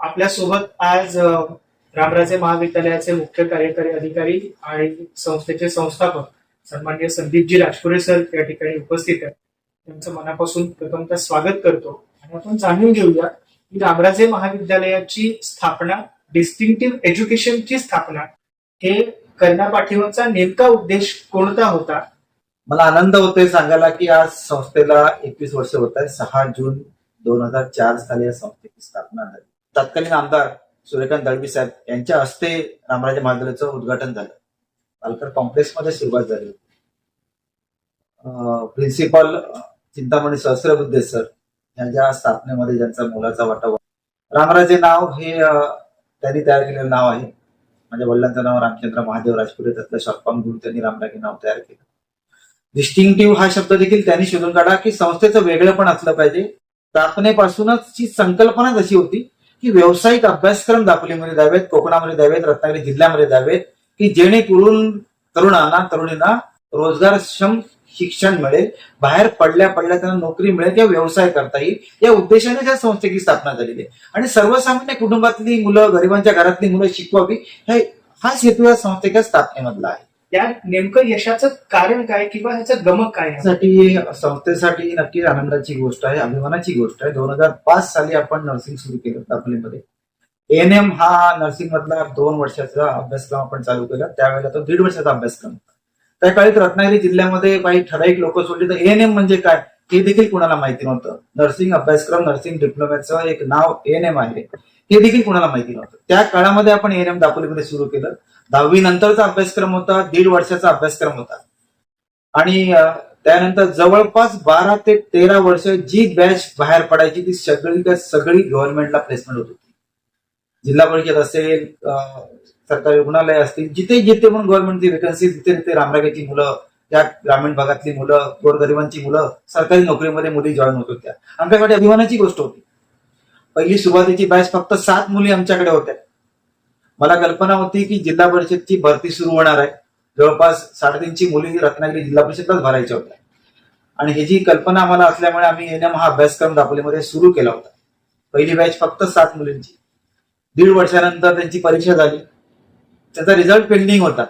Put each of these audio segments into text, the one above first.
आपल्यासोबत आज रामराजे महाविद्यालयाचे मुख्य कार्यकारी अधिकारी आणि संस्थेचे संस्थापक सन्मान्य संदीपजी राजपुरे सर या ठिकाणी उपस्थित आहेत. त्यांचं मनापासून प्रथमतः स्वागत करतो. आणि आपण जाणून घेऊया की रामराजे महाविद्यालयाची स्थापना डिस्टिंक्टिव्ह एज्युकेशनची स्थापना हे करण्यापाठीमागचा नेमका उद्देश कोणता होता? मला आनंद होतोय सांगायला की आज संस्थेला एकवीस वर्ष होत आहे सहा जून दोन हजार चार साली या संस्थेची स्थापना झाली. तत्कालीन आमदार सूर्यकांत दळवी साहेब यांच्या हस्ते रामराजे महाविद्यालयाचं उद्घाटन झालं. पालकर कॉम्प्लेक्समध्ये सुरुवात झाली होती. प्रिन्सिपल चिंतामणी सहस्रबुद्धे सर यांच्या स्थापनेमध्ये ज्यांचा मुलाचा वाटा रामराजे नाव हे त्यांनी तयार केलेलं नाव आहे. माझ्या वडिलांचं नाव रामचंद्र महादेव राजपुरे त्यातलं शॉर्ट गुरु त्यांनी रामराजे नाव तयार केलं. डिस्टिंक्टिव्ह हा शब्द देखील त्यांनी शोधून काढा की संस्थेचं वेगळं पण असलं पाहिजे. स्थापनेपासूनच ची संकल्पना जशी होती की व्यावसायिक अभ्यासक्रम दापोलीमध्ये द्यावेत कोकणामध्ये द्यावेत रत्नागिरी जिल्ह्यामध्ये द्यावेत की जेणेकरून तरुणांना तरुणींना रोजगारक्षम शिक्षण मिळेल बाहेर पडल्या पडल्या त्यांना नोकरी मिळेल किंवा व्यवसाय करता येईल या उद्देशाने त्या संस्थेची स्थापना झालेली आहे. आणि सर्वसामान्य कुटुंबातली मुलं गरिबांच्या घरातली मुलं शिकवावी हे हाच हेतू या संस्थेच्या स्थापनेमधला आहे. या नेमकं यशाचं कारण काय किंवा ह्याचं गमक काय आहे? साठी संस्थेसाठी नक्की आनंदाची गोष्ट आहे अभिमानाची गोष्ट आहे. दोन हजार पाच साली आपण नर्सिंग सुरू केलं दापोलीमध्ये एन एम हा नर्सिंग मधला दोन वर्षाचा अभ्यासक्रम आपण चालू केला. त्यावेळेला तो दीड वर्षाचा अभ्यासक्रम त्या काळी रत्नागिरी जिल्ह्यामध्ये काही ठराविक लोक सोडली. तर एन एम म्हणजे काय? हे देखील कुणाला माहिती नव्हतं. नर्सिंग अभ्यासक्रम नर्सिंग डिप्लोमाचं एक नाव एन एम आहे. हे देखील कुणाला माहिती नव्हतं. त्या काळामध्ये आपण एन एम दापोलीमध्ये सुरू केलं. दहावी नंतरचा अभ्यासक्रम होता दीड वर्षाचा अभ्यासक्रम होता. आणि त्यानंतर जवळपास बारा ते तेरा वर्ष जी बॅच बाहेर पडायची ती सगळी सगळी गव्हर्नमेंटला प्लेसमेंट होत होती. जिल्हा परिषद असेल सरकारी रुग्णालय असतील जिथे जिथे पण गव्हर्नमेंटची वेकन्सी तिथे तिथे रामरागाची मुलं या ग्रामीण भागातली मुलं गोरगरिबांची मुलं सरकारी नोकरीमध्ये मुली जॉईन होत होत्या. आमच्याकडे अभिमानाची गोष्ट होती. पहिली सुरुवातीची बॅच फक्त सात मुली आमच्याकडे होत्या. मला कल्पना होती की जिल्हा परिषदची भरती सुरू होणार आहे. जवळपास साडेतीनची मुली रत्नागिरी जिल्हा परिषदलाच भरायच्या होत्या. आणि ही जी कल्पना आम्हाला असल्यामुळे आम्ही एनएम हा अभ्यासक्रम दापोलीमध्ये सुरू केला होता. पहिली बॅच फक्त सात मुलींची. दीड वर्षानंतर त्यांची परीक्षा झाली. त्याचा रिझल्ट पेंडिंग होता.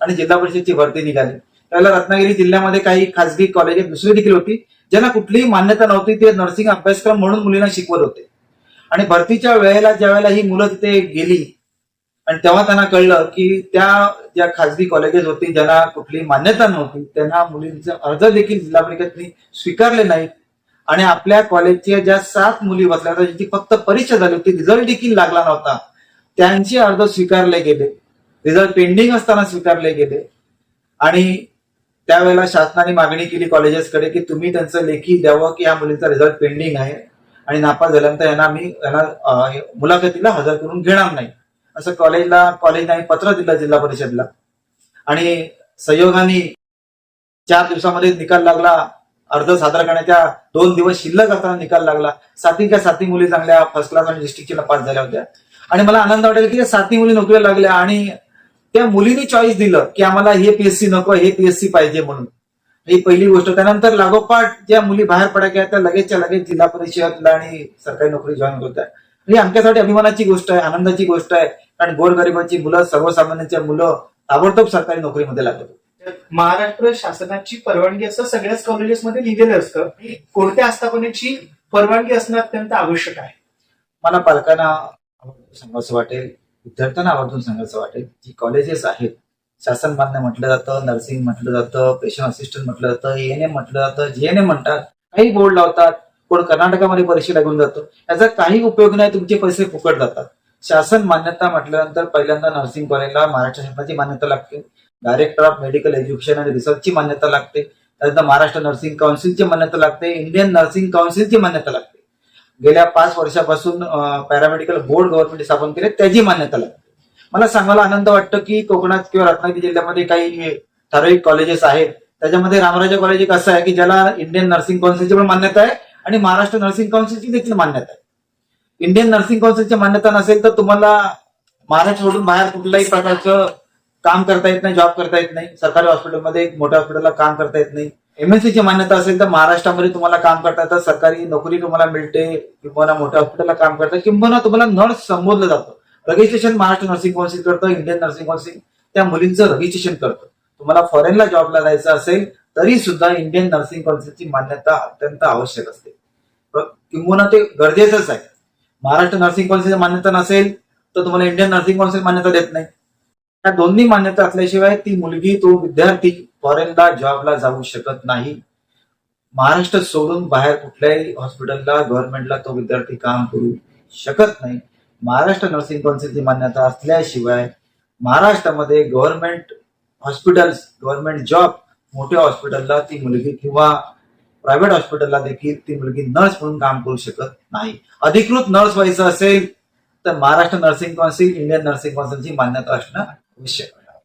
आणि जिल्हा परिषदची भरती निघाली. त्याला रत्नागिरी जिल्ह्यामध्ये काही खासगी कॉलेज दुसरी देखील होती ज्यांना कुठलीही मान्यता नव्हती ते नर्सिंग अभ्यासक्रम म्हणून मुलींना शिकवत होते. आणि भरतीच्या वेळेला ज्या वेळेला ही मुलं तिथे गेली आणि तेव्हा त्यांना कळलं की त्या ज्या खासगी कॉलेजेस होती ज्यांना कुठली मान्यता नव्हती त्यांना मुलींचे अर्ज देखील जिल्हा परिषदेने स्वीकारले नाहीत. आणि आपल्या कॉलेजच्या ज्या सात मुली बसल्या होत्या ज्यांची फक्त परीक्षा झाली होती रिझल्ट देखील लागला नव्हता. त्यांचे अर्ज स्वीकारले गेले. रिझल्ट पेंडिंग असताना स्वीकारले गेले. आणि त्यावेळेला शासनाने मागणी केली कॉलेजेसकडे की तुम्ही त्यांचं लेखी द्यावं की या मुलीचा रिझल्ट पेंडिंग आहे आणि नापास झाल्यानंतर यांना आम्ही यांना मुलाखतीला हजर करून घेणार नाही. असं कॉलेजला कॉलेजने आम्ही पत्र दिलं जिल्हा परिषदला. आणि सहयोगाने चार दिवसामध्ये निकाल लागला. अर्ज सादर करण्याच्या दोन दिवस शिल्लक असताना निकाल लागला. सातीच्या साती मुली चांगल्या फर्स्ट क्लास आणि डिस्ट्रिक्टच्या पास झाल्या होत्या. आणि मला आनंद वाटेल की साती मुली नोकरीला लागल्या आणि त्या मुलींनी चॉईस दिलं की आम्हाला हे पीएससी नको हे पीएससी पाहिजे म्हणून. ही पहिली गोष्ट. त्यानंतर लागोपाठ ज्या मुली बाहेर पडायच्या त्या लगेचच्या लगेच जिल्हा परिषदला आणि सरकारी नोकरी जॉईन होत होत्या. ही आमच्यासाठी अभिमानाची गोष्ट आहे आनंदाची गोष्ट आहे. कारण गोरगरिबांची मुलं सर्वसामान्यांच्या मुलं ताबडतोब सरकारी नोकरीमध्ये लागत होती. महाराष्ट्र शासनाची परवानगी असं सगळ्याच कॉलेजेसमध्ये लिहिलेलं असतं. कोणत्या आस्थापनेची परवानगी असणं अत्यंत आवश्यक आहे? मला पालकांना सांगायचं वाटेल. विद्यार्थ्यांना आवर्जून सांगायचं वाटेल जी कॉलेजेस आहेत शासन मान्य म्हटलं जातं नर्सिंग म्हटलं जातं पेशंट असिस्टंट म्हटलं जातं एएनएम म्हटलं जातं जीएनएम म्हणतात काही बोर्ड लावतात कोण कर्नाटकामध्ये परीक्षा लागून जातो याचा काही उपयोग नाही तुमचे पैसे फुकट जातात. शासन मान्यता म्हटल्यानंतर पहिल्यांदा नर्सिंग कॉलेजला महाराष्ट्र शासनाची मान्यता लागते डायरेक्टर ऑफ मेडिकल एज्युकेशन आणि रिसर्चची मान्यता लागते त्यानंतर महाराष्ट्र नर्सिंग काउन्सिलची मान्यता लागते इंडियन नर्सिंग काउन्सिलची मान्यता लागते. गेल्या पाच वर्षापासून पॅरामेडिकल बोर्ड गव्हर्नमेंट स्थापन केले त्याची मान्यता लागते मला सांगायला आनंद वाटतो की कोकणात किंवा रत्नागिरी जिल्ह्यामध्ये काही ठराविक कॉलेजेस आहेत. त्याच्यामध्ये रामराजा कॉलेज एक असं आहे की ज्याला इंडियन नर्सिंग काउन्सिलची पण मान्यता आहे आणि महाराष्ट्र नर्सिंग काउन्सिलची देखील मान्यता आहे. इंडियन नर्सिंग काउन्सिलची मान्यता नसेल तर तुम्हाला महाराष्ट्र सोडून बाहेर कुठल्याही प्रकारचं काम करता येत नाही जॉब करता येत नाही. सरकारी हॉस्पिटलमध्ये एक मोठ्या हॉस्पिटलला काम करता येत नाही. एमएससीची मान्यता असेल तर महाराष्ट्रामध्ये तुम्हाला काम करता येतं. सरकारी नोकरी तुम्हाला मिळते किंवा मोठ्या हॉस्पिटलला काम करता किंवा तुम्हाला नर्स संबोधलं जातं. रजिस्ट्रेशन महाराष्ट्र नर्सिंग कौन्सिल करतं इंडियन नर्सिंग कौन्सिल त्या मुलींचं रजिस्ट्रेशन करतं. तुम्हाला फॉरेनला जॉबला जायचं असेल तरी सुद्धा इंडियन नर्सिंग कौन्सिलची मान्यता अत्यंत आवश्यक असते. किंबहुना ते गरजेचंच आहे. महाराष्ट्र नर्सिंग काउन्सिलची मान्यता नसेल तर तुम्हाला इंडियन नर्सिंग कौन्सिल मान्यता देत नाही. या दोन्ही मान्यता असल्याशिवाय ती मुलगी तो विद्यार्थी फॉरेनला जॉबला जाऊ शकत नाही. महाराष्ट्र सोडून बाहेर कुठल्याही हॉस्पिटलला गव्हर्नमेंटला तो विद्यार्थी काम करू शकत नाही. महाराष्ट्र नर्सिंग कौन्सिलची मान्यता असल्याशिवाय महाराष्ट्रामध्ये गव्हर्नमेंट हॉस्पिटल्स गव्हर्नमेंट जॉब मोठ्या हॉस्पिटलला ती मुलगी किंवा प्रायव्हेट हॉस्पिटलला देखील ती मुलगी नर्स म्हणून काम करू शकत नाही. अधिकृत नर्स व्हायचं असेल तर Maharashtra nursing council Indian nursing कौन्सिलची मान्यता असणं आवश्यक आहे.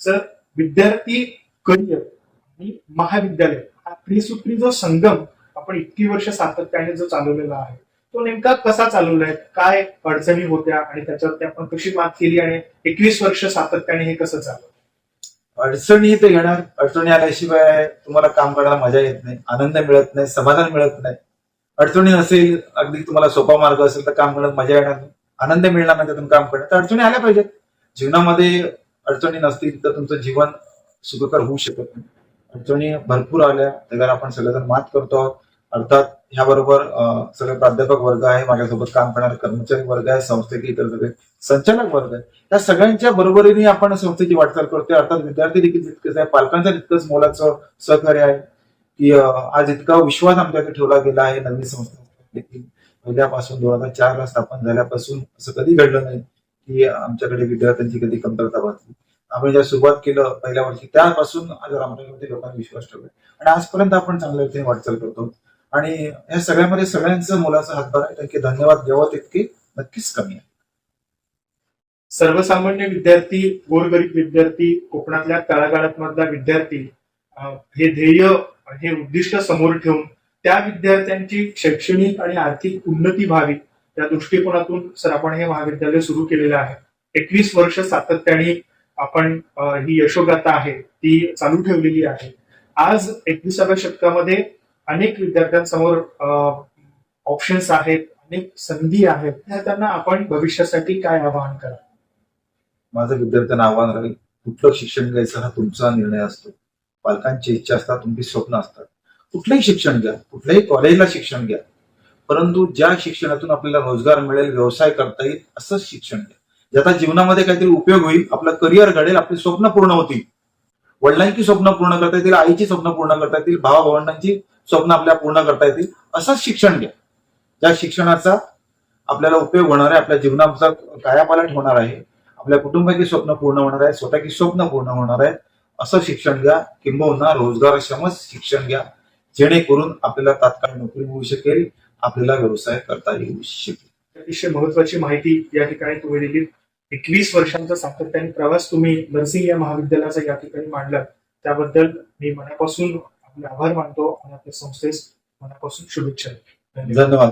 सर विद्यार्थी करिअर आणि महाविद्यालय हा त्रिसूत्री जो संगम आपण इतकी वर्ष सातत्याने जो चालवलेला आहे तो नेमका कसा चालवलाय काय अडचणी होत्या आणि त्याच्यावरती आपण कशी मात केली आणि एकवीस वर्ष सातत्याने हे कसं चालवलं? अडचणी तर येणार. अडचणी आल्याशिवाय तुम्हाला काम करायला मजा येत नाही आनंद मिळत नाही समाधान मिळत नाही. अडचणी नसेल अगदी तुम्हाला सोपा मार्ग असेल तर काम करण्यात मजा येणार नाही. आनंद मिळणार नाही त्यातून काम करण्यात तर अडचणी आल्या पाहिजेत. जीवनामध्ये अडचणी नसतील तर तुमचं जीवन सुखकर होऊ शकत नाही. अडचणी भरपूर आल्या. त्यावर आपण सगळेजण मात करतो आहोत अर्थात ह्याबरोबर सगळे प्राध्यापक वर्ग आहे माझ्यासोबत काम करणारे कर्मचारी वर्ग आहे संस्थेचे इतर सगळे संचालक वर्ग आहे. त्या सगळ्यांच्या बरोबरीने आपण संस्थेची वाटचाल करतोय. अर्थात विद्यार्थी देखील तितकेच आहे पालकांचं तितकंच मोलाचं सहकार्य आहे की आज इतका विश्वास आमच्याकडे ठेवला गेला आहे नवीन संस्था देखील. पहिल्यापासून दोन हजार चार ला स्थापन झाल्यापासून असं कधी घडलं नाही की आमच्याकडे विद्यार्थ्यांची कधी कमतरता भासली. आम्ही जर सुरुवात केलं पहिल्या वर्षी त्यापासून आज लोकांनी विश्वास ठेवला आणि आजपर्यंत आपण चांगल्या रीतीने वाटचाल करतो. आणि या सगळ्यामध्ये सगळ्यांचं मुलाचा हातभार आहे कारण की धन्यवाद द्यावं तितके नक्कीच कमी आहे. सर्वसामान्य विद्यार्थी गोरगरीब विद्यार्थी कोकणातल्या तळागाळातमधला विद्यार्थी हे ध्येय हे उद्दिष्ट समोर ठेवून त्या विद्यार्थ्यांची शैक्षणिक आणि आर्थिक उन्नती व्हावी या दृष्टिकोनातून सर आपण हे महाविद्यालय सुरू केलेलं आहे. एकवीस वर्ष सातत्याने आपण ही यशोगाथा आहे ती चालू ठेवलेली आहे. आज एकविसाव्या शतकामध्ये अनेक विद्यार्थ्यांसमोर ऑप्शन्स आहेत अनेक संधी आहेत विद्यार्थ्यांना आपण भविष्यासाठी काय आवाहन करा माझं विद्यार्थ्यांना आव्हान राहील कुठलं शिक्षण घ्यायचं हा तुमचा निर्णय असतो. पालकांची इच्छा असतात तुमची स्वप्न असतात. कुठलंही शिक्षण घ्या कुठल्याही कॉलेजला शिक्षण घ्या. परंतु ज्या शिक्षणातून आपल्याला रोजगार मिळेल व्यवसाय करता येईल असंच शिक्षण घ्या. ज्याचा जीवनामध्ये काहीतरी उपयोग होईल आपलं करिअर घडेल आपली स्वप्न पूर्ण होतील. वडिलांची स्वप्न पूर्ण करता येतील आईची स्वप्न पूर्ण करता येतील भावा भावंडांची स्वप्न आपल्या पूर्ण करता येतील असंच शिक्षण घ्या. ज्या शिक्षणाचा आपल्याला उपयोग होणार आहे आपल्या जीवनाचा कायापालट होणार आहे आपल्या कुटुंबाची स्वप्न पूर्ण होणार आहे स्वतःची स्वप्न पूर्ण होणार आहे असं शिक्षण घ्या. किंबहुना रोजगारक्षमच शिक्षण घ्या. जेणेकरून आपल्याला तात्काळ नोकरी मिळू शकेल आपल्याला व्यवसाय करता येऊ शकेल. अतिशय महत्वाची माहिती या ठिकाणी तुम्ही दिली एकवीस वर्षांचा सातत्याने प्रवास तुम्ही नर्सिंग या महाविद्यालयाचा या ठिकाणी मांडला. त्याबद्दल मी मनापासून आपले आभार मानतो आणि आपल्या संस्थेस मनापासून शुभेच्छा धन्यवाद.